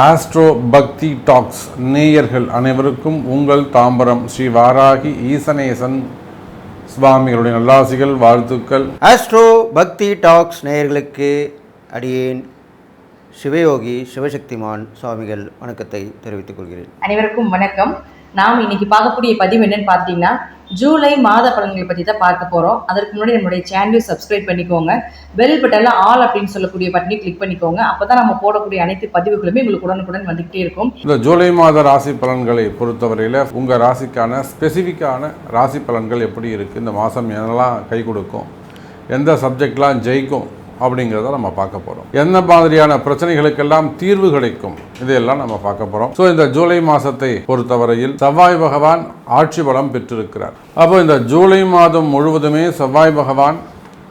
Astro பக்தி tax நேயர்கள் அனைவருக்கும் உங்கள் தாம்பரம் ஸ்ரீ வாராகி ஈசனேசன் சுவாமிகளுடைய நல்லாசிகள் வாழ்த்துக்கள். ஆஸ்ட்ரோ பக்தி டாக்ஸ் நேயர்களுக்கு அடியேன் சிவயோகி சிவசக்திமான் சுவாமிகள் வணக்கத்தை தெரிவித்துக் கொள்கிறேன். அனைவருக்கும் வணக்கம். நாம் இன்னைக்கு பார்க்கக்கூடிய பதிவு என்னன்னு பார்த்தீங்கன்னா ஜூலை மாத பலன்களை பற்றி தான் பார்க்க போகிறோம் அதற்கு முன்னாடி நம்மளுடைய சேனலையும் சப்ஸ்கிரைப் பண்ணிக்கோங்க. பெல் பட்டனில் ஆல் அப்படின்னு சொல்லக்கூடிய பட்டனை கிளிக் பண்ணிக்கோங்க. அப்போ தான் நம்ம போடக்கூடிய அனைத்து பதிவுகளுமே உங்களுக்கு உடனுக்குடன் வந்துகிட்டே இருக்கும். இந்த ஜூலை மாத ராசி பலன்களை பொறுத்தவரையில் உங்கள் ராசிக்கான ஸ்பெசிஃபிக்கான ராசி பலன்கள் எப்படி இருக்குது இந்த மாதம் என்னெல்லாம் கை கொடுக்கும்? எந்த சப்ஜெக்ட்லாம் ஜெயிக்கும்? அப்படிங்கிறத நம்ம பார்க்க போகிறோம் எந்த மாதிரியான பிரச்சனைகளுக்கெல்லாம் தீர்வு கிடைக்கும்? இதையெல்லாம் நம்ம பார்க்க போகிறோம் ஸோ இந்த ஜூலை மாதத்தை பொறுத்தவரையில் செவ்வாய் பகவான் ஆட்சி பலம் பெற்றிருக்கிறார். அப்போ இந்த ஜூலை மாதம் முழுவதுமே செவ்வாய் பகவான்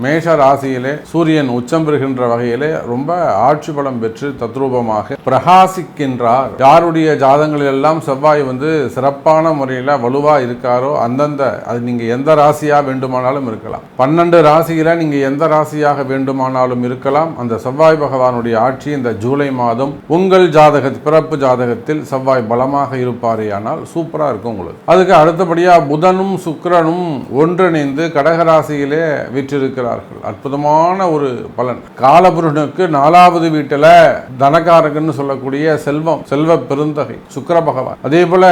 மேஷ ராசியிலே சூரியன் உச்சம் பெறுகின்ற வகையிலே ரொம்ப ஆட்சி பலம் பெற்று தத்ரூபமாக பிரகாசிக்கின்றார். யாருடைய ஜாதங்களில் எல்லாம் செவ்வாய் வந்து சிறப்பான முறையில் வலுவா இருக்காரோ அந்தந்த அது நீங்க எந்த ராசியா வேண்டுமானாலும் இருக்கலாம். பன்னெண்டு ராசியில நீங்க எந்த ராசியாக வேண்டுமானாலும் இருக்கலாம். அந்த செவ்வாய் பகவானுடைய ஆட்சி இந்த ஜூலை மாதம் உங்கள் ஜாதக பிறப்பு ஜாதகத்தில் செவ்வாய் பலமாக இருப்பாரேயானால் சூப்பரா இருக்கும் உங்களுக்கு. அதுக்கு அடுத்தபடியா புதனும் சுக்கரனும் ஒன்றிணைந்து கடகராசியிலே வீற்றிருக்கிறார்கள் அற்புதமான ஒரு பலன். காலபுருஷனுக்கு நாலாவது வீட்டில் தனகாரகன்னு சொல்லக்கூடிய செல்வம் செல்வ பெருந்தகை சுக்கர பகவான். அதே போல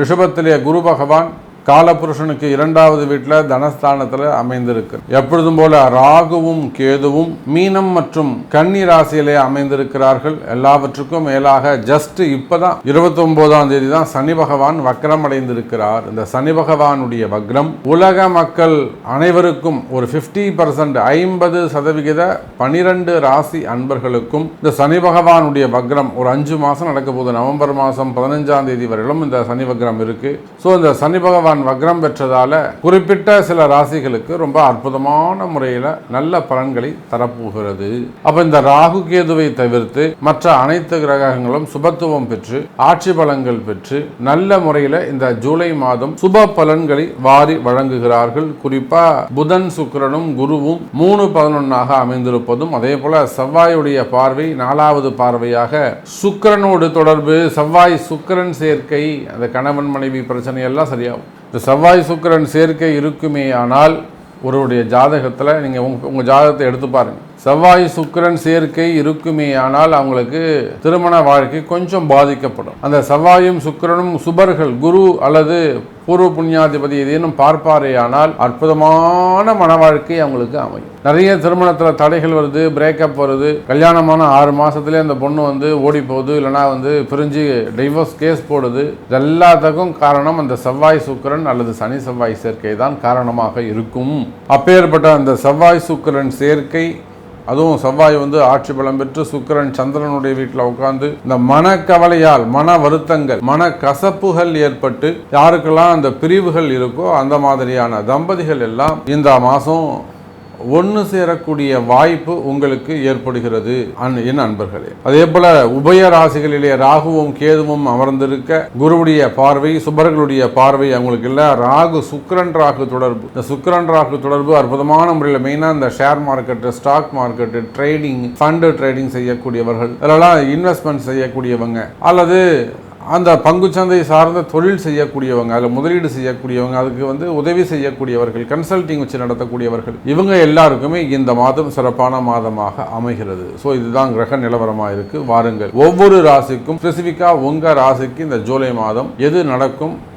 ரிஷபத்திலே குரு பகவான் காலபுருஷனுக்கு இரண்டாவது வீட்டில் தனஸ்தானத்தில் அமைந்திருக்கு. எப்பொழுதும் போல ராகுவும் கேதுவும் மீனம் மற்றும் கன்னி ராசியிலே அமைந்திருக்கிறார்கள். எல்லாவற்றுக்கும் மேலாக ஜஸ்ட் இப்பதான் இருபத்தி ஒன்பதாம் தேதி தான் சனி பகவான் வக்ரம் அடைந்திருக்கிறார் இந்த சனி பகவானுடைய வக்ரம் உலக மக்கள் அனைவருக்கும் ஒரு பிப்டி பர்சன்ட் ஐம்பது சதவிகித பனிரெண்டு ராசி அன்பர்களுக்கும் இந்த சனி பகவானுடைய வக்ரம் ஒரு அஞ்சு மாசம் நடக்க போகுது. நவம்பர் மாசம் பதினஞ்சாம் தேதி வரையிலும் இந்த சனி வக்ரம் இருக்கு. ஸோ இந்த சனி பகவான் வக்ரம் பெற்றதால குறிப்பிட்ட சில ராசிகளுக்கு ரொம்ப அற்புதமான முறையில் நல்ல பலன்களை தரப்போகிறது. அப்ப இந்த ராகு கேதுவை தவிர்த்து மற்ற அனைத்து கிரகங்களும் சுபத்துவம் பெற்று ஆட்சி பலன்கள் பெற்று நல்ல முறையில் இந்த ஜூலை மாதம் சுப பலன்களை வாரி வழங்குகிறார்கள். குறிப்பா புதன் சுக்கிரனும் குருவும் மூணு பதினொன்னாக அமைந்திருப்பதும் அதே போல செவ்வாயுடைய பார்வை நாலாவது பார்வையாக சுக்கிரனோடு தொடர்பு. செவ்வாய் சுக்கிரன் சேர்க்கை அந்த கணவன் மனைவி பிரச்சனை எல்லாம் சரியாகும். இந்த செவ்வாய் சுக்கிரன் சேர்க்கை இருக்குமே ஆனால் ஒருவருடைய ஜாதகத்தில் நீங்கள் உங்க உங்கள் ஜாதகத்தை எடுத்து பாருங்கள் செவ்வாய் சுக்கிரன் சேர்க்கை இருக்குமே ஆனால் அவங்களுக்கு திருமண வாழ்க்கை கொஞ்சம் பாதிக்கப்படும். அந்த செவ்வாயும் சுக்கிரனும் சுபர்கள் குரு அல்லது பூர்வ புண்ணியாதிபதி ஏதேனும் பார்ப்பாரே ஆனால் அற்புதமான மன வாழ்க்கை அவங்களுக்கு அமையும். நிறைய திருமணத்தில் தடைகள் வருது பிரேக்கப் வருது. கல்யாணமான ஆறு மாதத்துலேயே அந்த பொண்ணு வந்து ஓடி போகுது இல்லைனா வந்து பிரிஞ்சு டைவோர்ஸ் கேஸ் போடுது. இது எல்லாத்துக்கும் காரணம் அந்த செவ்வாய் சுக்கரன் அல்லது சனி செவ்வாய் சேர்க்கை தான் காரணமாக இருக்கும். அப்பேற்பட்ட அந்த செவ்வாய் சுக்கரன் சேர்க்கை அதுவும் செவ்வாய் வந்து ஆட்சி பலம் பெற்று சுக்கிரன் சந்திரனுடைய வீட்டில் உட்கார்ந்து இந்த மனக்கவலையால் மன வருத்தங்கள் மன கசப்புகள் ஏற்பட்டு யாருக்கெல்லாம் அந்த பிரிவுகள் இருக்கோ அந்த மாதிரியான தம்பதிகள் எல்லாம் இந்த மாதம் ஒன்று சேரக்கூடிய வாய்ப்பு உங்களுக்கு ஏற்படுகிறது. என் அன்பர்களே அதே போல உபய ராசிகளிலே ராகுவும் கேதுவும் அமர்ந்திருக்க குருவுடைய பார்வை சுபர்களுடைய பார்வை அவங்களுக்கு இல்லை. ராகு சுக்கரன் ராகு தொடர்பு. இந்த சுக்கரன் ராகு தொடர்பு அற்புதமான முறையில் மெயினாக இந்த share market stock market trading fund trading செய்யக்கூடியவர்கள். இதெல்லாம் இன்வெஸ்ட்மெண்ட் செய்யக்கூடியவங்க. அல்லது அந்த பங்குச்சந்தை சார்ந்த தொழில் செய்யக்கூடியவங்க அதில் முதலீடு செய்யக்கூடியவங்க அதுக்கு வந்து உதவி செய்யக்கூடியவர்கள் கன்சல்டிங் வச்சு நடத்தக்கூடியவர்கள் இவங்க எல்லாருக்குமே இந்த மாதம் சிறப்பான மாதமாக அமைகிறது. ஸோ இதுதான் கிரக நிலவரமாக இருக்குது வாருங்கள். ஒவ்வொரு ராசிக்கும் ஸ்பெசிஃபிக்காக உங்கள் ராசிக்கு இந்த ஜூலை மாதம் எது நடக்கும்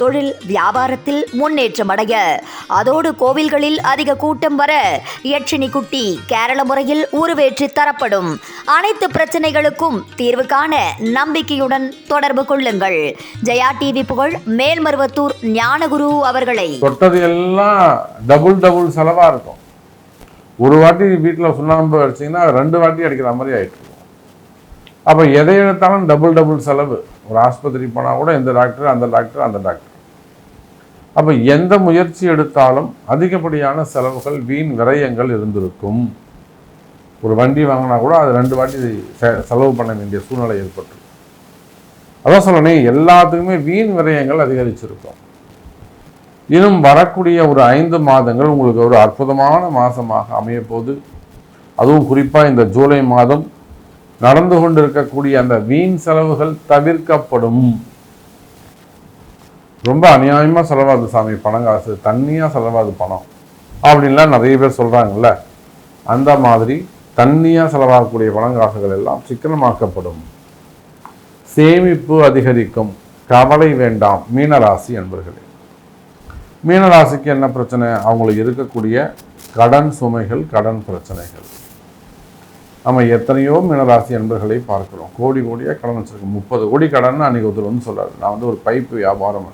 தொழில் வியாபாரத்தில் முன்னேற்றம் அடைய. அதோடு கோவில்களில் அதிக கூட்டம் வர யட்சினி குட்டி கேரள முறையில் உருவேற்றி தரப்படும். அனைத்து பிரச்சனைகளுக்கும் தீர்வு காண நம்பிக்கையுடன் தொடர்பு கொள்ளுங்கள். ஜெயா டிவி புகழ் மேல்மருவத்தூர் ஞானகுரு அவர்களை. தொட்டது எல்லாம் டபுள் டபுள் செலவாக இருக்கும். ஒரு வாட்டி வீட்டில் சுண்ணாம்பு அடிச்சிங்கன்னா ரெண்டு வாட்டி அடிக்கிற மாதிரி ஆயிட்டு அப்போ எதை எடுத்தாலும் டபுள் டபுள் செலவு. ஒரு ஆஸ்பத்திரி போனால் கூட இந்த டாக்டர் அந்த டாக்டர் அந்த டாக்டர். அப்போ எந்த முயற்சி எடுத்தாலும் அதிகப்படியான செலவுகள் வீண் விரயங்கள் இருந்திருக்கும். ஒரு வண்டி வாங்கினா கூட அது ரெண்டு வாட்டி செ- செலவு பண்ண வேண்டிய சூழ்நிலை ஏற்பட்டு அதான் சொல்லணும் எல்லாத்துக்குமே வீண் விரயங்கள் அதிகரிச்சிருக்கும். இன்னும் வரக்கூடிய ஒரு ஐந்து மாதங்கள் உங்களுக்கு ஒரு அற்புதமான மாதமாக அமையப்போகுது. அதுவும் குறிப்பாக இந்த ஜூலை மாதம் நடந்து கொண்டிருக்கக்கூடிய அந்த வீண் செலவுகள் தவிர்க்கப்படும். ரொம்ப அநியாயமாக செலவாது சாமி பணம் காசு தண்ணியாக செலவாது பணம். அப்படின்லாம் நிறைய பேர் சொல்கிறாங்கல்ல அந்த மாதிரி தண்ணியாக செலவாகக்கூடிய பணம் காசுகள் எல்லாம் சிக்கனமாக்கப்படும். சேமிப்பு அதிகரிக்கும். கவலை வேண்டாம். மீனராசி என்பர்களே மீனராசிக்கு என்ன பிரச்சனை? அவங்களுக்கு இருக்கக்கூடிய கடன் சுமைகள் கடன் பிரச்சனைகள். நம்ம எத்தனையோ மீனராசி என்பர்களை பார்க்குறோம். கோடி கோடியாக கடன் வச்சுருக்கோம். முப்பது கோடி கடன் அன்னைக்கு ஒருத்தர் வந்து சொல்றாரு நான் வந்து ஒரு பைப்பு வியாபாரம்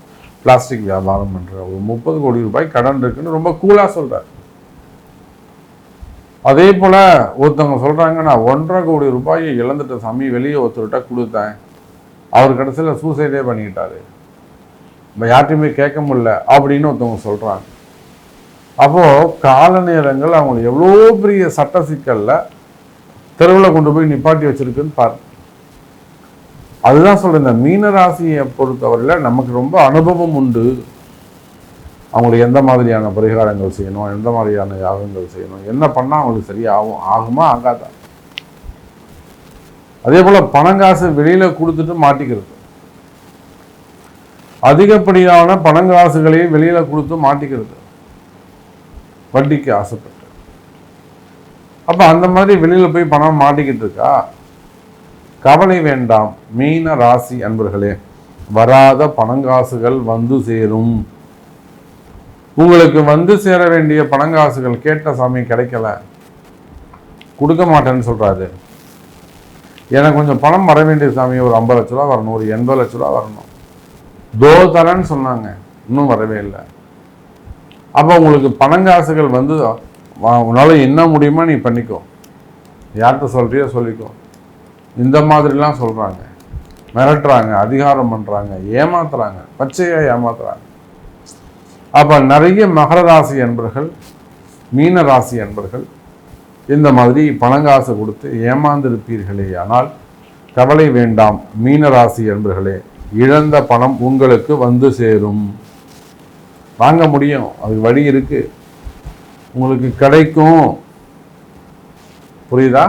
பிளாஸ்டிக் வியாபாரம் பண்ணுறேன் ஒரு முப்பது கோடி ரூபாய் கடன் இருக்குன்னு ரொம்ப கூலாக சொல்கிறார் அதே போல் ஒருத்தவங்க சொல்கிறாங்க நான் ஒன்றரை கோடி ரூபாயை இழந்துட்ட சாமி வெளியே ஒருத்தர்கிட்ட கொடுத்தேன். அவர் கடைசியில் சூசைடே பண்ணிக்கிட்டாரு. நம்ம யார்ட்டையுமே கேட்க முடியல அப்படின்னு ஒருத்தவங்க சொல்கிறாங்க அப்போது கால நேரங்கள் அவங்களுக்கு எவ்வளோ பெரிய சட்ட சிக்கலில் தெருவில் கொண்டு போய் நிப்பாட்டி வச்சிருக்குன்னு பாரு. அதுதான் சொல்கிறேன் இந்த மீனராசியை பொறுத்தவரையில் நமக்கு ரொம்ப அனுபவம் உண்டு. அவங்களுக்கு எந்த மாதிரியான பரிகாரங்கள் செய்யணும் எந்த மாதிரியான யாகங்கள் செய்யணும் என்ன பண்ணால் அவங்களுக்கு சரியாகும் ஆகுமா ஆகாதா? அதே போல் பணங்காசு வெளியில் கொடுத்துட்டு மாட்டிக்கிறது. அதிகப்படியான பணங்காசுகளை வெளியில் கொடுத்து மாட்டிக்கிறது. வட்டிக்கு ஆசைப்பட்டு. அப்போ அந்த மாதிரி வெளியில் போய் பணம் மாட்டிக்கிட்டு இருக்கா? கவலை வேண்டாம். மீன ராசி அன்பர்களே வராத பணங்காசுகள் வந்து சேரும். உங்களுக்கு வந்து சேர வேண்டிய பணங்காசுகள் கேட்ட சாமி கிடைக்கல. கொடுக்க மாட்டேன்னு சொல்கிறாரு எனக்கு கொஞ்சம் பணம் வர வேண்டிய சாமி ஒரு ஐம்பது லட்ச ரூபா வரணும் ஒரு எண்பது லட்ச ரூபா வரணும். தோ தரேன்னு சொன்னாங்க. இன்னும் வரவே இல்லை. அப்போ உங்களுக்கு பணங்காசுகள் வந்து வா- உன்னால் என்ன முடியுமோ நீ பண்ணிக்கோ. யார்கிட்ட சொல்கிறியோ சொல்லிக்கோ. இந்த மாதிரிலாம் சொல்கிறாங்க மிரட்டுறாங்க அதிகாரம் பண்ணுறாங்க ஏமாத்துறாங்க பச்சையாக ஏமாத்துறாங்க. அப்போ நிறைய மகர ராசி என்பர்கள் மீன ராசி என்பர்கள் இந்த மாதிரி பணங்காசு கொடுத்து ஏமாந்திருப்பீர்களே. ஆனால் கவலை வேண்டாம் மீனராசி என்பர்களே இழந்த பணம் உங்களுக்கு வந்து சேரும். வாங்க முடியும். அதுக்கு வழி இருக்குது உங்களுக்கு கிடைக்கும். புரியுதா?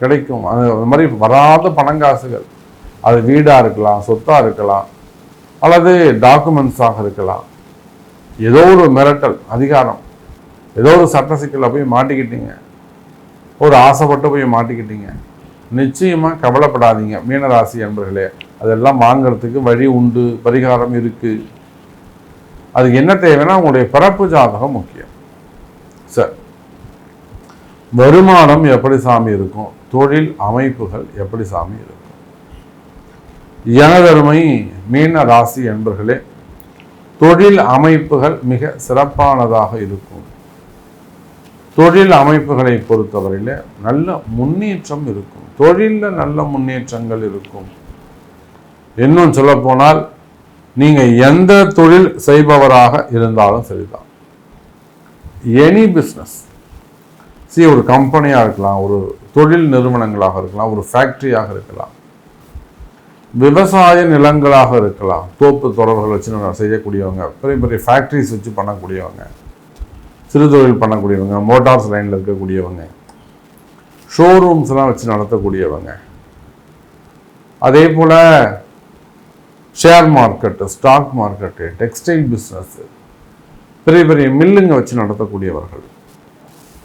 கிடைக்கும். அது அது மாதிரி வராத பணங்காசுகள். அது வீடாக இருக்கலாம் சொத்தாக இருக்கலாம் அல்லது டாக்குமெண்ட்ஸாக இருக்கலாம். ஏதோ ஒரு மிரட்டல் அதிகாரம். ஏதோ ஒரு சட்ட சிக்கலில் போய் மாட்டிக்கிட்டீங்க. ஒரு ஆசைப்பட்டு போய் மாட்டிக்கிட்டீங்க. நிச்சயமாக கவலைப்படாதீங்க மீனராசி என்பர்களே அதெல்லாம் வாங்குறதுக்கு வழி உண்டு பரிகாரம் இருக்குது அதுக்கு என்ன தேவைன்னா உங்களுடைய பிறப்பு ஜாதகம் முக்கியம். சரி வருமானம் எப்படி சாமி இருக்கும்? தொழில் அமைப்புகள் எப்படி சாமி இருக்கும்? எனதருமை மீன ராசி என்பர்களே தொழில் அமைப்புகள் மிக சிறப்பானதாக இருக்கும். தொழில் அமைப்புகளை பொறுத்தவரையில நல்ல முன்னேற்றம் இருக்கும். தொழிலில் நல்ல முன்னேற்றங்கள் இருக்கும். இன்னும் சொல்லப்போனால் நீங்கள் எந்த தொழில் செய்பவராக இருந்தாலும் சரிதான். எனி பிஸ்னஸ் சி ஒரு கம்பெனியாக இருக்கலாம் ஒரு தொழில் நிறுவனங்களாக இருக்கலாம் ஒரு ஃபேக்ட்ரியாக இருக்கலாம். விவசாய நிலங்களாக இருக்கலாம். தோப்பு தொடர்கள் வச்சு நம்ம செய்யக்கூடியவங்க பெரிய பெரிய ஃபேக்ட்ரிஸ் வச்சு பண்ணக்கூடியவங்க சிறு தொழில் பண்ணக்கூடியவங்க மோட்டார்ஸ் லைனில் இருக்கக்கூடியவங்க ஷோரூம்ஸ்லாம் வச்சு நடத்தக்கூடியவங்க. அதே போல் share market stock market textile business பெரிய பெரிய மில்லுங்க வச்சு நடத்தக்கூடியவர்கள்.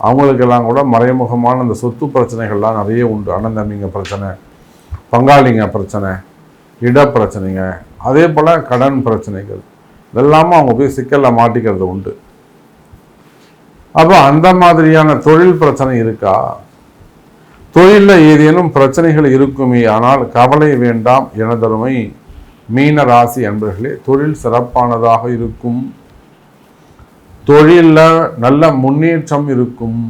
அவங்களுக்கெல்லாம் கூட மறைமுகமான அந்த சொத்து பிரச்சனைகள்லாம் நிறைய உண்டு. அண்ணன் தம்பிங்க பிரச்சனை பங்காளிங்க பிரச்சனை இட பிரச்சனைங்க அதே போல் கடன் பிரச்சனைகள். இதெல்லாமும் அவங்க போய் சிக்கலில் மாட்டிக்கிறது உண்டு. அப்போ அந்த மாதிரியான தொழில் பிரச்சனை இருக்கா? தொழிலில் ஏதேனும் பிரச்சனைகள் இருக்குமே ஆனால் கவலை வேண்டாம் எனதருமை மீன ராசி என்பர்களே தொழில் சிறப்பானதாக இருக்கும். தொழிலில் நல்ல முன்னேற்றம் இருக்கும்.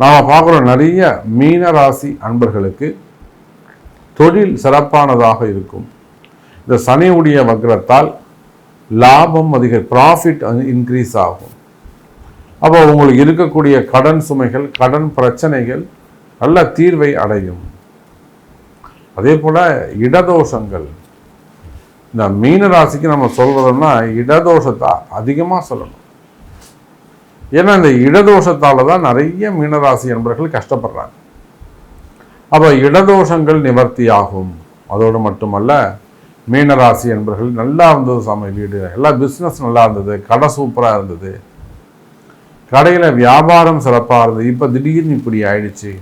நாம் பார்க்குறோம் நிறைய மீன ராசி அன்பர்களுக்கு தொழில் சிறப்பானதாக இருக்கும். இந்த சனியுடைய வக்ரத்தால் லாபம் அதிக ப்ராஃபிட் இன்க்ரீஸ் ஆகும். அப்போ உங்களுக்கு இருக்கக்கூடிய கடன் சுமைகள் கடன் பிரச்சனைகள் நல்ல தீர்வை அடையும். அதே போல் இடதோஷங்கள் இந்த மீன ராசிக்கு நம்ம சொல்கிறோம்னா இடதோஷத்தை? அதிகமாக சொல்லணும். ஏன்னா இந்த இடதோஷத்தால் தான் நிறைய மீனராசி என்பவர்கள் கஷ்டப்படுறாங்க. அப்போ இடதோஷங்கள் நிவர்த்தியாகும். அதோடு மட்டுமல்ல மீனராசி என்பவர்கள் நல்லா இருந்தது சாமி வீடு. எல்லா பிஸ்னஸ் நல்லா இருந்தது. கடை சூப்பராக இருந்தது. கடையில் வியாபாரம் சிறப்பாக இருந்தது. இப்போ திடீர்னு இப்படி ஆயிடுச்சு.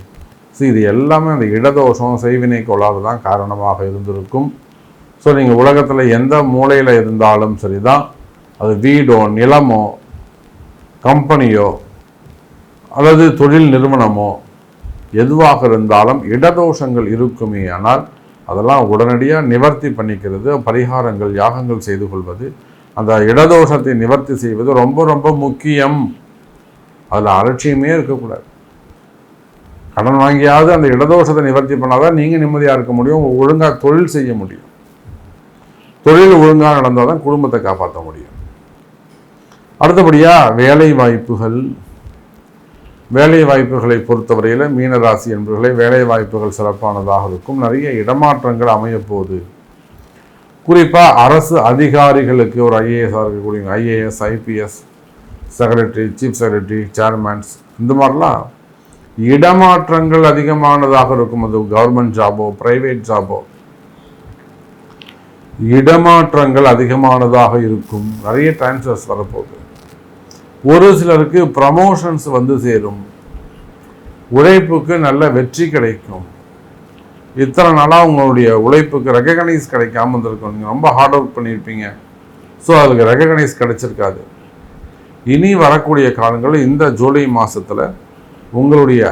ஸோ இது எல்லாமே அந்த இடதோஷம் செய்வினை கொள்ளாது தான் காரணமாக இருந்திருக்கும். ஸோ நீங்கள் உலகத்தில் எந்த மூலையில் இருந்தாலும் சரி தான் அது வீடோ நிலமோ கம்பெனியோ அல்லது தொழில் நிறுவனமோ எதுவாக இருந்தாலும் இடதோஷங்கள் இருக்குமே ஆனால் அதெல்லாம் உடனடியாக நிவர்த்தி பண்ணிக்கிறது பரிகாரங்கள் யாகங்கள் செய்து கொள்வது அந்த இடதோஷத்தை நிவர்த்தி செய்வது ரொம்ப ரொம்ப முக்கியம். அதில் அலட்சியமே இருக்கக்கூடாது. கடன் வாங்கியாவது அந்த இடதோஷத்தை நிவர்த்தி பண்ணாதான் நீங்கள் நிம்மதியாக இருக்க முடியும் ஒழுங்காக தொழில் செய்ய முடியும். தொழில் ஒழுங்காக நடந்தால் தான் குடும்பத்தை காப்பாற்ற முடியும். அடுத்தபடியாக வேலை வாய்ப்புகள். வேலை வாய்ப்புகளை பொறுத்தவரையில் மீனராசி என்பவர்களை வேலை வாய்ப்புகள் சிறப்பானதாக இருக்கும். நிறைய இடமாற்றங்கள் அமையப்போகுது. குறிப்பாக அரசு அதிகாரிகளுக்கு ஒரு ஐஏஎஸ் இருக்கக்கூடிய IAS IPS secretary chief secretary chairmans இந்த மாதிரிலாம் இடமாற்றங்கள் அதிகமானதாக இருக்கும். அது கவர்மெண்ட் ஜாபோ ப்ரைவேட் ஜாபோ இடமாற்றங்கள் அதிகமானதாக இருக்கும். நிறைய டிரான்ஸ்ஃபர்ஸ் வரப்போகுது. ஒரு சிலருக்கு ப்ரமோஷன்ஸ் வந்து சேரும். உழைப்புக்கு நல்ல வெற்றி கிடைக்கும். இத்தனை நாளாக உங்களுடைய உழைப்புக்கு ரெகக்னைஸ் கிடைக்காம இருந்திருக்கும். நீங்கள் ரொம்ப ஹார்ட் ஒர்க் பண்ணியிருப்பீங்க. ஸோ அதுக்கு ரெகக்னைஸ் கிடைச்சிருக்காது. இனி வரக்கூடிய காலங்களில் இந்த ஜூலை மாதத்தில் உங்களுடைய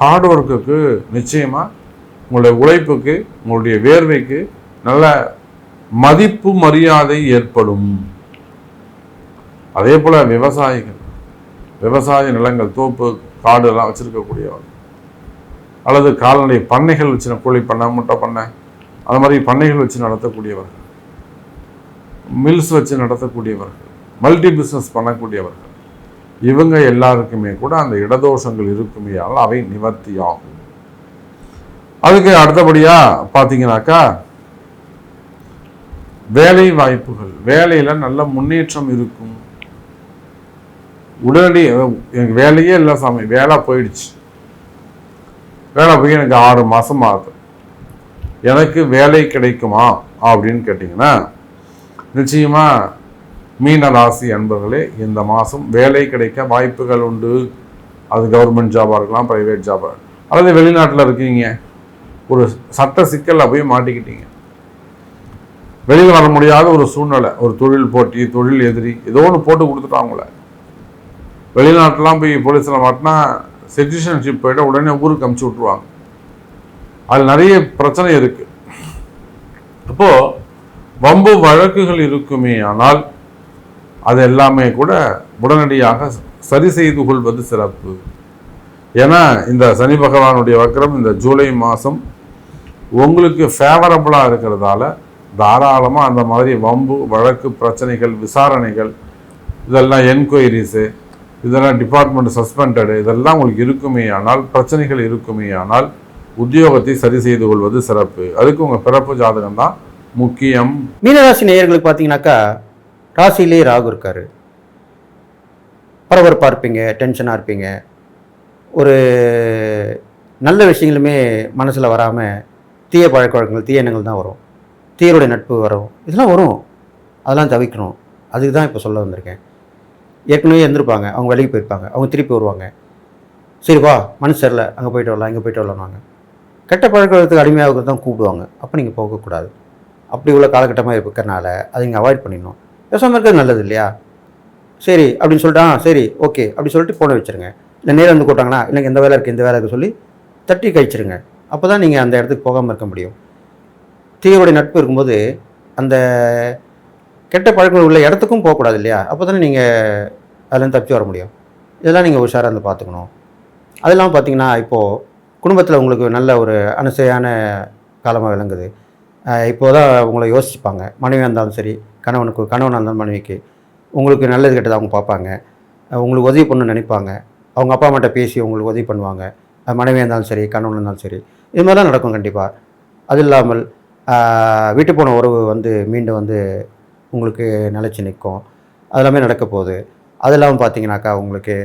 ஹார்ட் ஒர்க்குக்கு நிச்சயமாக உங்களுடைய உழைப்புக்கு உங்களுடைய வேர்வைக்கு நல்ல மதிப்பு மரியாதை ஏற்படும். அதே போல் விவசாயிகள் விவசாய நிலங்கள் தோப்பு காடு எல்லாம் வச்சிருக்கக்கூடியவர்கள் அல்லது கால்நடை பண்ணைகள் வச்சு கோழி பண்ணை முட்டை பண்ணை அந்த மாதிரி பண்ணைகள் வச்சு நடத்தக்கூடியவர்கள். மில்ஸ் வச்சு நடத்தக்கூடியவர்கள் மல்டி பிஸ்னஸ் பண்ணக்கூடியவர்கள். இவங்க எல்லாருக்குமே கூட அந்த இடதோஷங்கள் இருக்குமேயால் அவை நிவர்த்தி ஆகும் அதுக்கு அடுத்தபடியாக பார்த்தீங்கன்னாக்கா வேலை வாய்ப்புகள் வேலையில் நல்ல முன்னேற்றம் இருக்கும். உடனடி எனக்கு வேலையே இல்லை சாமி வேலை போயிடுச்சு. வேலை போய் எனக்கு ஆறு மாதம் ஆகுது. எனக்கு வேலை கிடைக்குமா அப்படின்னு கேட்டிங்கன்னா நிச்சயமாக மீன ராசி அன்பர்களே இந்த மாதம் வேலை கிடைக்க வாய்ப்புகள் உண்டு. அது கவர்மெண்ட் ஜாபாக இருக்கலாம் ப்ரைவேட் ஜாபாக அல்லது வெளிநாட்டில் இருக்கீங்க. ஒரு சட்ட சிக்கலில் போய் மாட்டிக்கிட்டீங்க. வெளியில் வர முடியாத ஒரு சூழ்நிலை. ஒரு தொழில் போட்டி தொழில் எதிரி ஏதோ ஒன்று போட்டு கொடுத்துட்டாங்கள வெளிநாட்டெலாம் போய் போலீஸில் மாட்டினா சிட்டிசன்ஷிப் போய்ட்டு உடனே ஊருக்கு அமுச்சு விட்ருவாங்க அதில் நிறைய பிரச்சனை இருக்குது அப்போது வம்பு வழக்குகள் இருக்குமே ஆனால் அது எல்லாமே கூட உடனடியாக சரி செய்து கொள்வது சிறப்பு. ஏன்னா இந்த சனி பகவானுடைய வக்கரம் இந்த ஜூலை மாதம் உங்களுக்கு ஃபேவரபுளாக இருக்கிறதால தாராளமாக அந்த மாதிரி வம்பு வழக்கு பிரச்சனைகள் விசாரணைகள் இதெல்லாம் என்கொயரிஸு இதெல்லாம் டிபார்ட்மெண்ட் சஸ்பெண்டடு இதெல்லாம் உங்களுக்கு இருக்குமே ஆனால் பிரச்சனைகள் இருக்குமே ஆனால் உத்தியோகத்தை சரி செய்து கொள்வது சிறப்பு. அதுக்கு உங்கள் பிறப்பு ஜாதகம் தான் முக்கியம். மீனராசி நேயர்களுக்கு பார்த்தீங்கன்னாக்கா ராசியிலே ராகு இருக்காரு. பரபரப்பாக இருப்பீங்க டென்ஷனாக இருப்பீங்க. ஒரு நல்ல விஷயங்களுமே மனசில் வராமல் தீய பழக்க வழக்கங்கள் தீய எண்ணங்கள் தான் வரும். தீருடைய நட்பு வரும் இதெல்லாம் வரும். அதெல்லாம் தவிக்கணும் அதுக்கு தான் இப்போ சொல்ல வந்திருக்கேன். ஏற்கனவே இருந்திருப்பாங்க அவங்க வெளியே போயிருப்பாங்க. அவங்க திருப்பி வருவாங்க. சரி வா. மனசு தெரில அங்கே போயிட்டு வரலாம். இங்கே போயிட்டு வரலாம்னாங்க கெட்ட பழக்கத்துக்கு அடிமையாக தான் கூப்பிடுவாங்க. அப்போ நீங்கள் போகக்கூடாது. அப்படி உள்ள காலகட்டமாக இருக்கிறனால அதை நீங்கள் அவாய்ட் பண்ணிடணும். பேசாமல் இருக்கிறது நல்லது இல்லையா? சரி. அப்படின்னு சொல்லிட்டு ஆ சரி ஓகே. அப்படி சொல்லிட்டு போன வச்சுருங்க. இல்லை நேரம் வந்து கூட்டாங்கன்னா எனக்கு இந்த வேலை இருக்குது இந்த வேலை இருக்குது சொல்லி தட்டி கழிச்சிருங்க. அப்போ தான் நீங்கள் அந்த இடத்துக்கு போகாமல் இருக்க முடியும். தீயருடைய நட்பு இருக்கும்போது அந்த கெட்ட பழக்கங்கள் உள்ள இடத்துக்கும் போகக்கூடாது இல்லையா? அப்போ தானே நீங்கள் அதுலேருந்து தப்பிச்சு வர முடியும். இதெல்லாம் நீங்கள் உஷாராக இருந்து பார்த்துக்கணும். அதெல்லாம் பார்த்தீங்கன்னா இப்போது குடும்பத்தில் உங்களுக்கு நல்ல ஒரு அனுசையான காலமாக விளங்குது. இப்போ தான் உங்களை யோசிப்பாங்க மனைவியாக இருந்தாலும் சரி கணவனுக்கு கணவனாக இருந்தாலும் மனைவிக்கு உங்களுக்கு நல்லது கெட்டது அவங்க பார்ப்பாங்க. உங்களுக்கு உதவி பண்ணணும்னு நினைப்பாங்க. அவங்க அப்பா அம்மாட்ட பேசி உங்களுக்கு உதவி பண்ணுவாங்க. மனைவியாக இருந்தாலும் சரி கணவன் இருந்தாலும் சரி இது மாதிரிலாம் நடக்கும் கண்டிப்பாக அது இல்லாமல் வீட்டு போன உறவு வந்து மீண்டும் வந்து உங்களுக்கு நிலச்சி நிற்கும். அதெல்லாமே நடக்க போகுது. அது இல்லாமல் பார்த்தீங்கன்னாக்கா உங்களுக்கு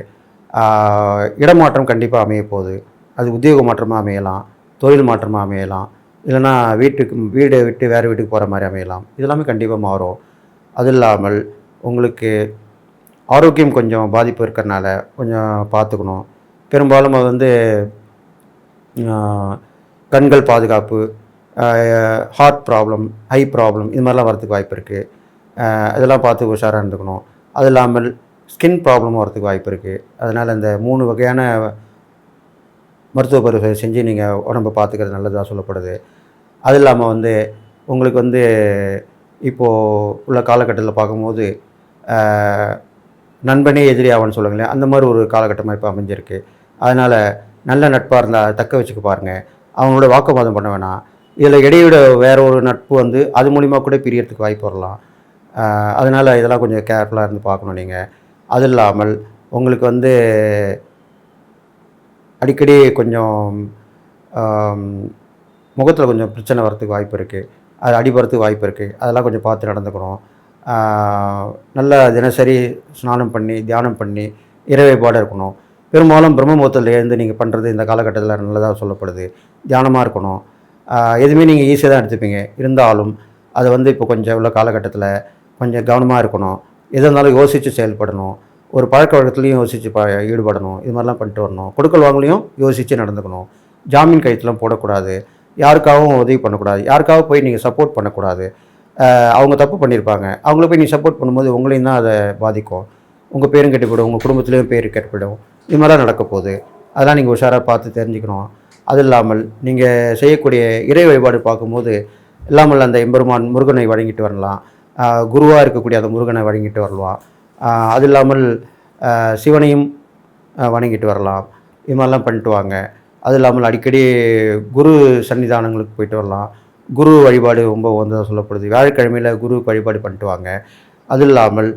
இடமாற்றம் கண்டிப்பாக அமைய போகுது. அது உத்தியோக மாற்றமாக அமையலாம் தொழில் மாற்றமாக அமையலாம் இல்லைன்னா வீட்டுக்கு வீடு விட்டு வேறு வீட்டுக்கு போகிற மாதிரி அமையலாம். இதெல்லாமே கண்டிப்பாக மாறும். அது இல்லாமல் உங்களுக்கு ஆரோக்கியம் கொஞ்சம் பாதிப்பு இருக்கிறனால கொஞ்சம் பார்த்துக்கணும் பெரும்பாலும் அது வந்து கண்கள் பாதுகாப்பு ஹார்ட் ப்ராப்ளம் ஐ ப்ராப்ளம் இது மாதிரிலாம் வரதுக்கு வாய்ப்பு இருக்குது இதெல்லாம் பார்த்து உஷாராக இருந்துக்கணும். அது இல்லாமல் ஸ்கின் ப்ராப்ளமும் வரதுக்கு வாய்ப்பு இருக்குது அதனால் இந்த மூணு வகையான மருத்துவ பரிசோதனை செஞ்சு நீங்கள் உடம்பை பார்த்துக்கிறது நல்லதாக சொல்லப்படுது. அது இல்லாமல் வந்து உங்களுக்கு வந்து இப்போது உள்ள காலகட்டத்தில் பார்க்கும்போது நண்பனே எதிரி ஆவான்னு சொல்லுங்களேன் அந்த மாதிரி ஒரு காலகட்டமாக இப்போ அமைஞ்சிருக்கு. அதனால் நல்ல நட்பாக இருந்தால் தக்க வச்சுக்க பாருங்கள் அவங்களோட வாக்குவாதம் பண்ண வேணாம். இதில் இடையோட வேற ஒரு நட்பு வந்து அது மூலிமா கூட பிரியறதுக்கு வாய்ப்பு வரலாம். அதனால் இதெல்லாம் கொஞ்சம் கேர்ஃபுல்லாக இருந்து பார்க்கணும் நீங்கள் அது இல்லாமல் உங்களுக்கு வந்து அடிக்கடி கொஞ்சம் முகத்தில் கொஞ்சம் பிரச்சனை வரத்துக்கு வாய்ப்பு இருக்குது அது அடிபடுறதுக்கு வாய்ப்பு இருக்குது அதெல்லாம் கொஞ்சம் பார்த்து நடந்துக்கணும். நல்லா நல்ல தினசரி ஸ்நானம் பண்ணி தியானம் பண்ணி இறைவைப்பாடு இருக்கணும். பெரும்பாலும் பிரம்ம முகூர்த்தத்தில் எழுந்து நீங்கள் பண்ணுறது இந்த காலகட்டத்தில் நல்லதாக சொல்லப்படுது. தியானமாக இருக்கணும். எதுவுமே நீங்கள் ஈஸியாக தான் எடுத்துப்பீங்க. இருந்தாலும் அது வந்து இப்போ கொஞ்சம் உள்ள காலகட்டத்தில் கொஞ்சம் கவனமாக இருக்கணும். எது இருந்தாலும் யோசித்து செயல்படணும். ஒரு பழக்க வழக்கத்துலையும் யோசித்து ப ஈடுபடணும். இது மாதிரிலாம் பண்ணிட்டு வரணும். கொடுக்கல் வாங்கலையும் யோசித்து நடந்துக்கணும். ஜாமீன் கைத்தெலாம் போடக்கூடாது. யாருக்காகவும் உதவி பண்ணக்கூடாது. யாருக்காகவும் போய் நீங்கள் சப்போர்ட் பண்ணக்கூடாது. அவங்க தப்பு பண்ணியிருப்பாங்க. அவங்கள போய் நீங்கள் சப்போர்ட் பண்ணும்போது உங்களையும் தான் அதை பாதிக்கும். உங்கள் பேரும் கெட்டுப்படும் உங்கள் குடும்பத்துலேயும் பேர் கெட்டுப்படும் இது மாதிரிலாம் நடக்க போகுது. அதெல்லாம் நீங்கள் உஷாராக பார்த்து தெரிஞ்சுக்கணும். அது இல்லாமல் நீங்கள் செய்யக்கூடிய இறை வழிபாடு பார்க்கும்போது இல்லாமல் அந்த எம்பெருமான் முருகனை வழங்கிட்டு வரலாம். குருவாக இருக்கக்கூடிய அந்த முருகனை வழங்கிட்டு வரலாம். அது இல்லாமல் சிவனையும் வணங்கிட்டு வரலாம். இது மாதிரிலாம் பண்ணிட்டு வாங்க. அது இல்லாமல் அடிக்கடி குரு சன்னிதானங்களுக்கு போயிட்டு வரலாம். குரு வழிபாடு ரொம்ப உந்ததாக சொல்லப்படுது. வியாழக்கிழமையில் குரு வழிபாடு பண்ணிட்டு வாங்க. அது இல்லாமல்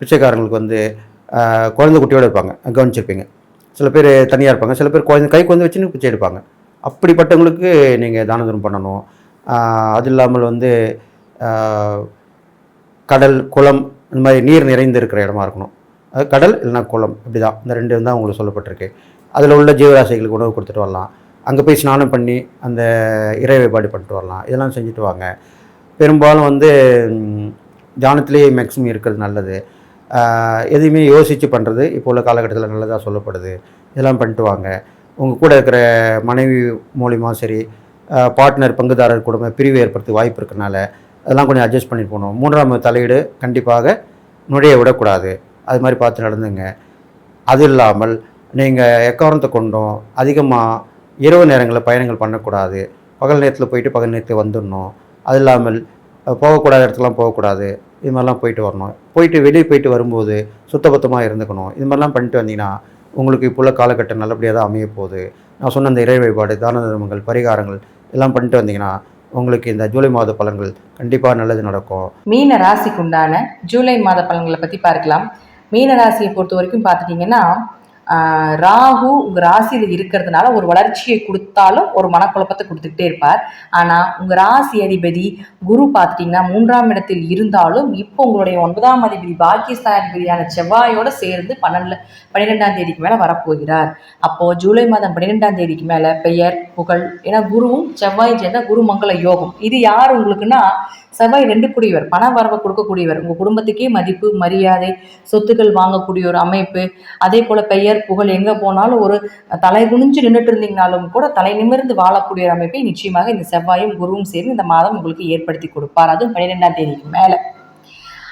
பிச்சைக்காரங்களுக்கு வந்து குழந்தை குட்டியோடு இருப்பாங்க. கவனிச்சிருப்பீங்க. சில பேர் தனியாக இருப்பாங்க. சில பேர் குழந்தை கை குழந்தை வச்சுன்னு பிச்சை எடுப்பாங்க. அப்படிப்பட்டவங்களுக்கு நீங்கள் தான பண்ணணும். அது இல்லாமல் வந்து கடல் குளம் இந்த மாதிரி நீர் நிறைந்து இருக்கிற இடமா இருக்கணும். அது கடல் இல்லைன்னா குளம் இப்படி தான் இந்த ரெண்டு தான் உங்களுக்கு சொல்லப்பட்டிருக்கு. அதில் உள்ள ஜீவராசிகளுக்கு உணவு கொடுத்துட்டு வரலாம். அங்கே போய் ஸ்நானம் பண்ணி அந்த இறை வழிபாடு பண்ணிட்டு வரலாம். இதெல்லாம் செஞ்சுட்டு வாங்க. பெரும்பாலும் வந்து தியானத்திலேயே மேக்ஸிமம் இருக்கிறது நல்லது. எதையுமே யோசித்து பண்ணுறது இப்போ உள்ள காலகட்டத்தில் நல்லதாக சொல்லப்படுது. இதெல்லாம் பண்ணிட்டு வாங்க. உங்கள் கூட இருக்கிற மனைவி மூலிமா சரி பார்ட்னர் பங்குதாரர் கூட பிரிவு ஏற்படுத்த வாய்ப்பு இருக்கனால அதெல்லாம் கொஞ்சம் அட்ஜஸ்ட் பண்ணிட்டு போகணும். மூன்றாம் தலையீடு கண்டிப்பாக நுழைய விடக்கூடாது. அது மாதிரி பார்த்து நடந்துங்க. அது இல்லாமல் நீங்கள் எக்காரணத்தை கொண்டும் அதிகமாக இரவு நேரங்களில் பயணங்கள் பண்ணக்கூடாது. பகல் நேரத்தில் போயிட்டு பகல் நேரத்தில் வந்துடணும். அது இல்லாமல் போகக்கூடாத இடத்துலாம் போகக்கூடாது. இது மாதிரிலாம் போயிட்டு வரணும். போயிட்டு வெளியே போயிட்டு வரும்போது சுத்தபத்தமாக இருந்துக்கணும். இது மாதிரிலாம் பண்ணிட்டு வந்தீங்கன்னா உங்களுக்கு இப்போ உள்ள காலகட்டம் நல்லபடியாக தான் அமைய போகுது. நான் சொன்ன அந்த இறை வழிபாடு தான தர்மங்கள் பரிகாரங்கள் எல்லாம் பண்ணிட்டு வந்தீங்கன்னா உங்களுக்கு இந்த ஜூலை மாத பலன்கள் கண்டிப்பாக நல்லது நடக்கும். மீன ராசிக்கு உண்டான ஜூலை மாத பலன்களை பற்றி பார்க்கலாம். மீன ராசியை பொறுத்த வரைக்கும் பார்த்துட்டிங்கன்னா ராகு உங்கள் ராசியில் இருக்கிறதுனால ஒரு வளர்ச்சியை கொடுத்தாலும் ஒரு மனக்குழப்பத்தை கொடுத்துக்கிட்டே இருப்பார். ஆனால் உங்கள் ராசி அதிபதி குரு பார்த்துட்டிங்கன்னா மூன்றாம் இடத்தில் இருந்தாலும் இப்போ உங்களுடைய ஒன்பதாம் அதிபதி வீதியான செவ்வாயோடு சேர்ந்து பன்னெண்டு பன்னிரெண்டாம் தேதிக்கு மேலே வரப்போகிறார். அப்போது ஜூலை மாதம் பன்னிரெண்டாம் தேதிக்கு மேலே பெயர் புகழ் ஏன்னா குருவும் செவ்வாய் சேர்ந்த குருமங்கள யோகம். இது யார் உங்களுக்குன்னா செவ்வாய் ரெண்டு கூடியவர் பண வரவை கொடுக்கக்கூடியவர் உங்கள் குடும்பத்துக்கே மதிப்பு மரியாதை சொத்துக்கள் வாங்கக்கூடிய ஒரு அமைப்பு அதே போல் பெயர் புகழ் எங்கே போனாலும் ஒரு தலை குனிஞ்சு நின்றுட்டு இருந்தீங்கனாலும் கூட தலை நிமிர்ந்து வாழக்கூடிய ஒரு அமைப்பை நிச்சயமாக இந்த செவ்வாயும் குருவும் சேர்ந்து இந்த மாதம் உங்களுக்கு ஏற்படுத்தி கொடுப்பார். அதுவும் பன்னிரெண்டாம் தேதிக்கு மேலே.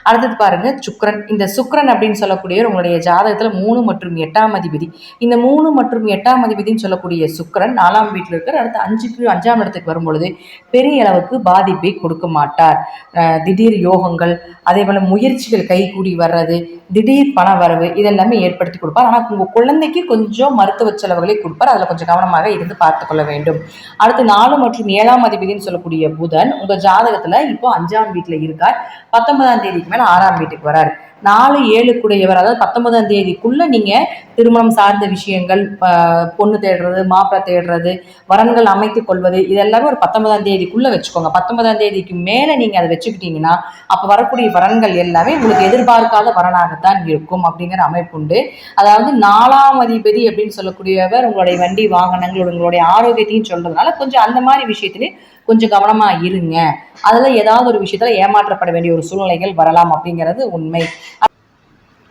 அடுத்தது பாருங்க சுக்கிரன். இந்த சுக்ரன் அப்படின்னு சொல்லக்கூடியவர் உங்களுடைய ஜாதகத்துல மூணு மற்றும் எட்டாம் அதிபதி. இந்த மூணு மற்றும் எட்டாம் அதிபதினு சொல்லக்கூடிய சுக்ரன் நாலாம் வீட்டில் இருக்கிற அடுத்து அஞ்சுக்கு அஞ்சாம் இடத்துக்கு வரும்பொழுது பெரிய அளவுக்கு பாதிப்பை கொடுக்க மாட்டார். திடீர் யோகங்கள் அதே போல முயற்சிகள் கைகூடி வர்றது திடீர் பண வரவு இதெல்லாமே ஏற்படுத்தி கொடுப்பார். ஆனால் உங்கள் குழந்தைக்கு கொஞ்சம் மருத்துவ செலவுகளை கொடுப்பார். அதில் கொஞ்சம் கவனமாக இருந்து பார்த்து கொள்ள வேண்டும். அடுத்து நாலு மற்றும் ஏழாம் அதிபதினு சொல்லக்கூடிய புதன் உங்கள் ஜாதகத்தில் இப்போ அஞ்சாம் வீட்டில் இருக்கார். பத்தொன்பதாம் தேதிக்கு மேலே ஆறாம் வீட்டுக்கு வரார். நாலு ஏழுக்குடையவர் அதாவது பத்தொன்பதாம் தேதிக்குள்ள நீங்க திருமணம் சார்ந்த விஷயங்கள் பொண்ணு தேடுறது மாப்பிள்ளை தேடுறது வரன்கள் அமைத்து கொள்வது இதெல்லாமே ஒரு பத்தொன்பதாம் தேதிக்குள்ள வச்சுக்கோங்க. பத்தொன்பதாம் தேதிக்கு மேல நீங்க அதை வச்சுக்கிட்டீங்கன்னா அப்ப வரக்கூடிய வரன்கள் எல்லாமே உங்களுக்கு எதிர்பார்க்காத வரனாகத்தான் இருக்கும் அப்படிங்கிற அமைப்பு உண்டு. அதாவது நாலாம் அதிபதி அப்படின்னு சொல்லக்கூடியவர் உங்களுடைய வண்டி வாகனங்கள் உங்களுடைய ஆரோக்கியத்தையும் சொல்றதுனால கொஞ்சம் அந்த மாதிரி விஷயத்திலே கொஞ்சம் கவனமா இருங்க. அதுல ஏதாவது ஒரு விஷயத்துல ஏமாற்றப்பட வேண்டிய ஒரு சூழ்நிலைகள் வரலாம் அப்படிங்கிறது உண்மை.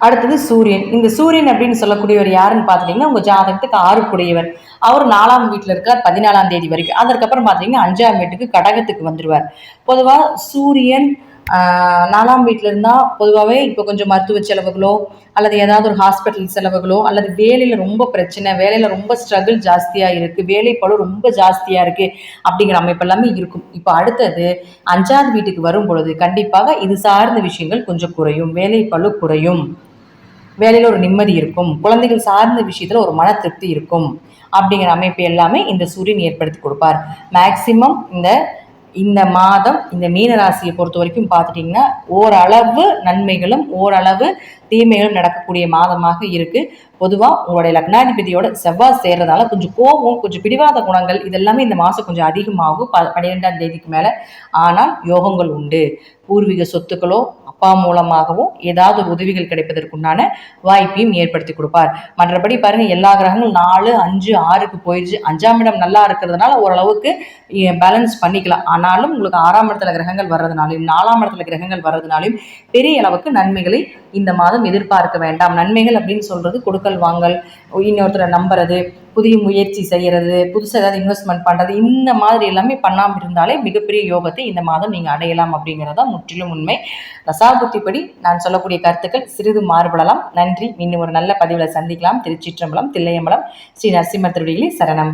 அடுத்தது சூரியன். இந்த சூரியன் அப்படின்னு சொல்லக்கூடியவர் யாருன்னு பார்த்துட்டீங்கன்னா உங்கள் ஜாதகத்துக்கு ஆறுக்குடையவர். அவர் நாலாம் வீட்டில் இருக்கார் பதினாலாம் தேதி வரைக்கும். அதற்கப்புறம் பார்த்தீங்கன்னா அஞ்சாம் வீட்டுக்கு கடகத்துக்கு வந்துடுவார் பொதுவாக சூரியன் நாலாம் வீட்டில் இருந்தால் பொதுவாகவே இப்போ கொஞ்சம் மருத்துவ செலவுகளோ அல்லது ஏதாவது ஒரு ஹாஸ்பிட்டல் செலவுகளோ அல்லது வேலையில் ரொம்ப பிரச்சனை வேலையில் ரொம்ப ஸ்ட்ரகிள் ஜாஸ்தியாக இருக்குது வேலைப்பளு ரொம்ப ஜாஸ்தியாக இருக்குது அப்படிங்கிற அமைப்பு எல்லாமே இருக்கும். இப்போ அடுத்தது அஞ்சாவது வீட்டுக்கு வரும் பொழுது கண்டிப்பாக இது சார்ந்த விஷயங்கள் கொஞ்சம் குறையும் வேலைப்பழு குறையும். வேலையில் ஒரு நிம்மதி இருக்கும். குழந்தைகள் சார்ந்த விஷயத்தில் ஒரு மன திருப்தி இருக்கும். அப்படிங்கிற அமைப்பு எல்லாமே இந்த சூரியன் ஏற்படுத்தி கொடுப்பார். மேக்சிமம் இந்த இந்த மாதம் இந்த மீன ராசியை பொறுத்த வரைக்கும் பார்த்துட்டிங்கன்னா ஓரளவு நன்மைகளும் ஓரளவு தீமைகளும் நடக்கக்கூடிய மாதமாக இருக்கு. பொதுவாக உங்களுடைய லக்னாதிபதியோட செவ்வாய் சேர்றதால கொஞ்சம் கோபம் கொஞ்சம் பிடிவாத குணங்கள் இதெல்லாமே இந்த மாதம் கொஞ்சம் அதிகமாகும். ப பன்னிரெண்டாம் தேதிக்கு மேலே. ஆனால் யோகங்கள் உண்டு. பூர்வீக சொத்துக்களோ அப்பா மூலமாகவும் ஏதாவது ஒரு உதவிகள் கிடைப்பதற்குண்டான வாய்ப்பையும் ஏற்படுத்தி கொடுப்பார். மற்றபடி பாருங்க எல்லா கிரகங்களும் நாலு அஞ்சு ஆறுக்கு போயிடுச்சு அஞ்சாம் இடம் நல்லா இருக்கிறதுனால ஓரளவுக்கு பேலன்ஸ் பண்ணிக்கலாம். ஆனாலும் உங்களுக்கு ஆறாம் இடத்துல கிரகங்கள் வர்றதுனாலையும் நாலாம் இடத்துல கிரகங்கள் வர்றதுனாலையும் பெரிய அளவுக்கு நன்மைகளை இந்த மாதம் எதிர்பார்க்க வேண்டாம். நன்மைகள் அப்படின்னு சொல்றது கொடுக்கல் வாங்கல் இன்னொருத்தரை நம்புறது புதிய முயற்சி செய்கிறது புதுசாக ஏதாவது இன்வெஸ்ட்மெண்ட் பண்ணுறது இந்த மாதிரி எல்லாமே பண்ணாமல் இருந்தாலே மிகப்பெரிய யோகத்தை இந்த மாதம் நீங்கள் அடையலாம் அப்படிங்கிறதா முற்றிலும் உண்மை. ரசாபுத்திப்படி நான் சொல்லக்கூடிய கருத்துக்கள் சிறிது மாறுபடலாம். நன்றி. இன்னும் ஒரு நல்ல பதிவில் சந்திக்கலாம். திருச்சிற்றம்பலம் தில்லையம்பலம் ஸ்ரீ நரசிம்ம திருடிகளி சரணம்.